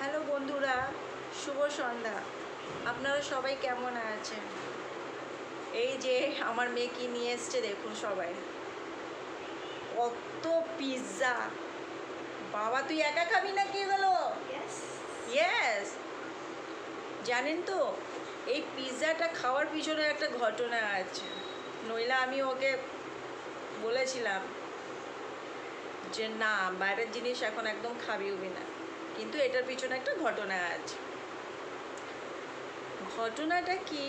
Hello বন্ধুরা শুভ সন্ধ্যা। আপনারা সবাই কেমন আছেন? এই যে আমার মেয়ে কি নিয়ে এসছে দেখুন সবাই। কত পিৎজা বাবা তুই একা খাবি না কি হলো? ইয়েস জানেন তো এই পিৎজাটা খাওয়ার পিছনে একটা ঘটনা আছে। নইলে আমি ওকে বলেছিলাম যে না বাইরের জিনিস এখন একদম খাবি উবি না। কিন্তু এটার পিছনে একটা ঘটনা আছে। ঘটনাটা কি?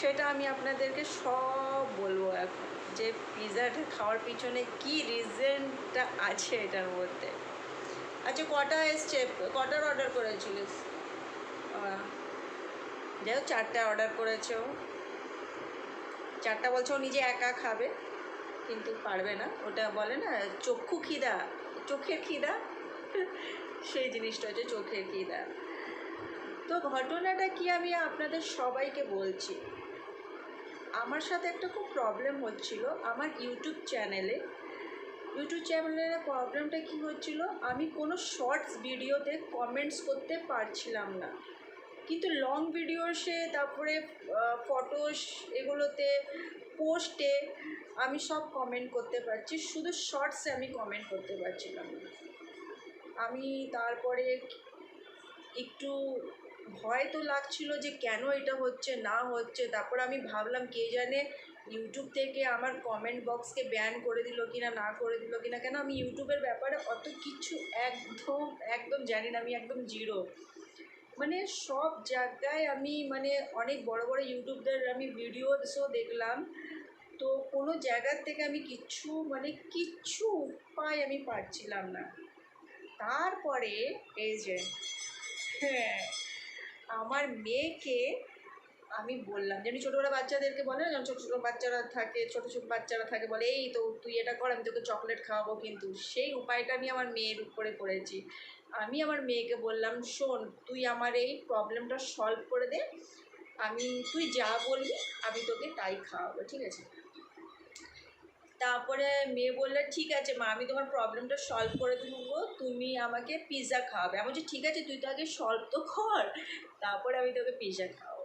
সেটা আমি আপনাদেরকে সব বলব এখন। যে পিৎজাটা খাওয়ার পিছনে কি রিজনটা আছে এটার মধ্যে? আচ্ছা কটা এসছে? কটার অর্ডার করেছিলিস যাই হোক, চারটা অর্ডার করেছে ও। চারটা বলছে ও নিজে একা খাবে, কিন্তু পারবে না। ওটা বলে না, চক্ষু খিদা, চোখের খিদা। সেই জিনিসটা হচ্ছে চোখের খিদা তো ঘটনাটা কি আমি আপনাদের সবাইকে বলছি? আমার সাথে একটা খুব প্রবলেম হচ্ছিল আমার ইউটিউব চ্যানেলে ইউটিউব চ্যানেলের প্রবলেমটা কি হচ্ছিল? আমি কোনো শর্টস ভিডিওতে কমেন্টস করতে পারছিলাম না। কিন্তু লং ভিডিওসে তারপরে ফটোস এগুলোতে পোস্টে আমি সব কমেন্ট করতে পারছি। শুধু শর্টসে আমি কমেন্ট করতে পারছিলাম না। আমি তারপরে একটু ভয় তো লাগছিল যে কেন এটা হচ্ছে, না হচ্ছে। তারপর আমি ভাবলাম কে জানে ইউটিউব থেকে আমার কমেন্ট বক্সকে ব্যান করে দিল কিনা, না করে দিল কিনা। কেন আমি ইউটিউবের ব্যাপারে অত কিছু একদম একদম জানি না, আমি একদম জিরো মানে সব জায়গায় আমি মানে অনেক বড় বড় ইউটিউবদের আমি ভিডিওসও দেখলাম। তো কোনো জায়গার থেকে আমি কিচ্ছু মানে কিচ্ছু উপায় আমি পাচ্ছিলাম না। তারপরে এই যে হ্যাঁ আমার মেয়েকে আমি বললাম, যেমনি ছোটোবেলা বাচ্চাদেরকে বলে না ছোটো ছোটো বাচ্চারা থাকে, ছোটো ছোটো বাচ্চারা থাকে, বলে, এই তো তুই এটা কর, আমি তোকে চকলেট খাওয়াবো কিন্তু। সেই উপায়টা আমি আমার মেয়ের উপরে করেছি। আমি আমার মেয়েকে বললাম, শোন, তুই আমার এই প্রবলেমটা সলভ করে দে, আমি, তুই যা বলবি, আমি তোকে তাই খাওয়াবো, ঠিক আছে? তারপরে মেয়ে বললে, ঠিক আছে মা, আমি তোমার প্রবলেমটা সলভ করে দেবো তুমি আমাকে পিৎজা খাওয়াবে। আমি বলছি, ঠিক আছে, তুই তো আগে সলভ তো কর। তারপরে আমি তোকে পিৎজা খাওয়াবো।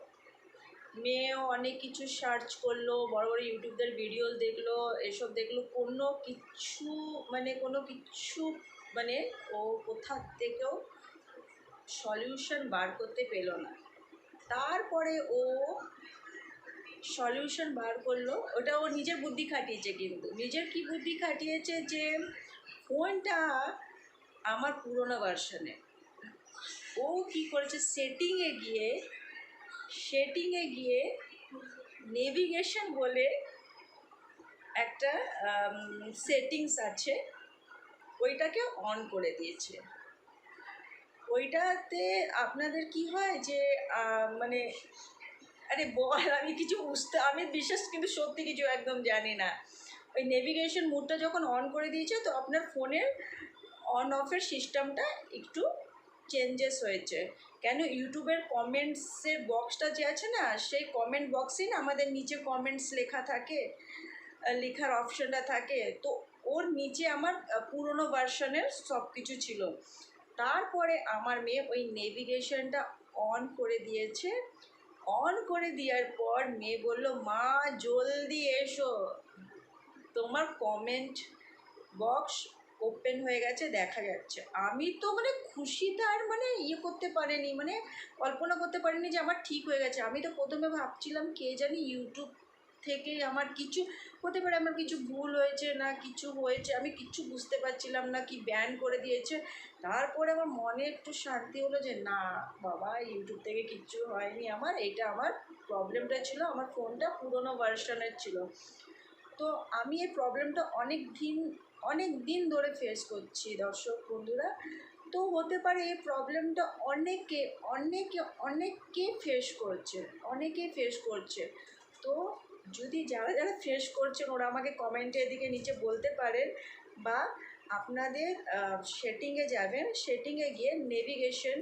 মেয়েও অনেক কিছু সার্চ করল, বড় বড় ইউটিউবদের ভিডিও দেখল, এসব দেখল। কোনো কিছু মানে কোনো কিছু মানে ও কোথা থেকেও সলিউশন বার করতে পেল না। তারপরে ও সলিউশন বার করল। ওটা ও নিজের বুদ্ধি খাটিয়েছে কিন্তু। নিজের কি বুদ্ধি খাটিয়েছে যে, ফোনটা আমার পুরোনো ভার্সনে ও কি করেছে? সেটিংয়ে গিয়ে সেটিংয়ে গিয়ে নেভিগেশন বলে একটা সেটিংস আছে। ওইটাকে অন করে দিয়েছে। ওইটাতে আপনাদের কি হয় যে মানে আরে বল, আমি কিছু বুঝতে, আমি বিশেষ কিন্তু সত্যি কিছু একদম জানি না। ওই নেভিগেশন মুডটা যখন অন করে দিয়েছে, তো আপনার ফোনের অন অফের সিস্টেমটা একটু চেঞ্জেস হয়েছে। কেন ইউটিউবের কমেন্টসের বক্সটা যে আছে না, সেই কমেন্ট বক্সেই না আমাদের নিচে কমেন্টস লেখা থাকে লেখার অপশনটা থাকে। তো ওর নিচে আমার পুরোনো ভার্সনের সব কিছু ছিল। তারপরে আমার মেয়ে ওই নেভিগেশনটা অন করে দিয়েছে। অন করে দেওয়ার পর মেয়ে বলল, মা, জলদি এসো। তোমার কমেন্ট বক্স ওপেন হয়ে গেছে, দেখা যাচ্ছে। আমি তো মানে খুশিতে আর মানে ইয়ে করতে পারিনি মানে কল্পনা করতে পারিনি যে আমার ঠিক হয়ে গেছে। আমি তো প্রথমে ভাবছিলাম, কে জানি ইউটিউব থেকে আমার কিছু হতে পারে আমার কিছু ভুল হয়েছে না কিছু হয়েছে, আমি কিচ্ছু বুঝতে পারছিলাম না কি ব্যান করে দিয়েছে। তারপরে আমার মনে একটু শান্তি হলো যে, না বাবা ইউটিউব থেকে কিচ্ছু হয়নি আমার। এটা আমার প্রবলেমটা ছিল, আমার ফোনটা পুরোনো ভার্সনের ছিল। তো আমি এই প্রবলেমটা অনেক দিন অনেক দিন ধরে ফেস করছি দর্শক বন্ধুরা। তো হতে পারে এই প্রবলেমটা অনেকে অনেকে অনেকে ফেস করছে অনেকে ফেস করছে। তো যদি যারা যারা ফেস করছেন, ওরা আমাকে কমেন্টে এদিকে নিচে বলতে পারেন বা আপনাদের সেটিংয়ে যাবেন সেটিংয়ে গিয়ে নেভিগেশন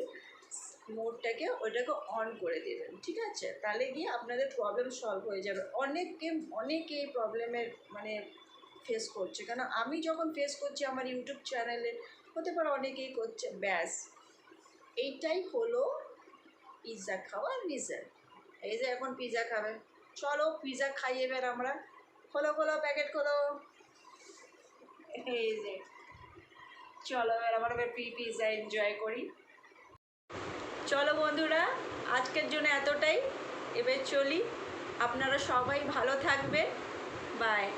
মোডটাকে ওইটাকে অন করে দেবেন, ঠিক আছে? তাহলে গিয়ে আপনাদের প্রবলেম সলভ হয়ে যাবে। অনেকে অনেকে এই প্রবলেমের মানে ফেস করছে। কেন? আমি যখন ফেস করছি আমার ইউটিউব চ্যানেলে হতে পারে অনেকেই করছে, ব্যাস। এইটাই হলো পিৎজা খাওয়ার রিজন এই যে এখন পিৎজা খাবে। চলো পিজা খাই এবার আমরা। খোলো খোলো প্যাকেট খোলো। এই যে, চলো এবার আমরা এবার পিজা এনজয় করি। চলো বন্ধুরা, আজকের জন্য এতটাই। এবার চলি। আপনারা সবাই ভালো থাকবে বাই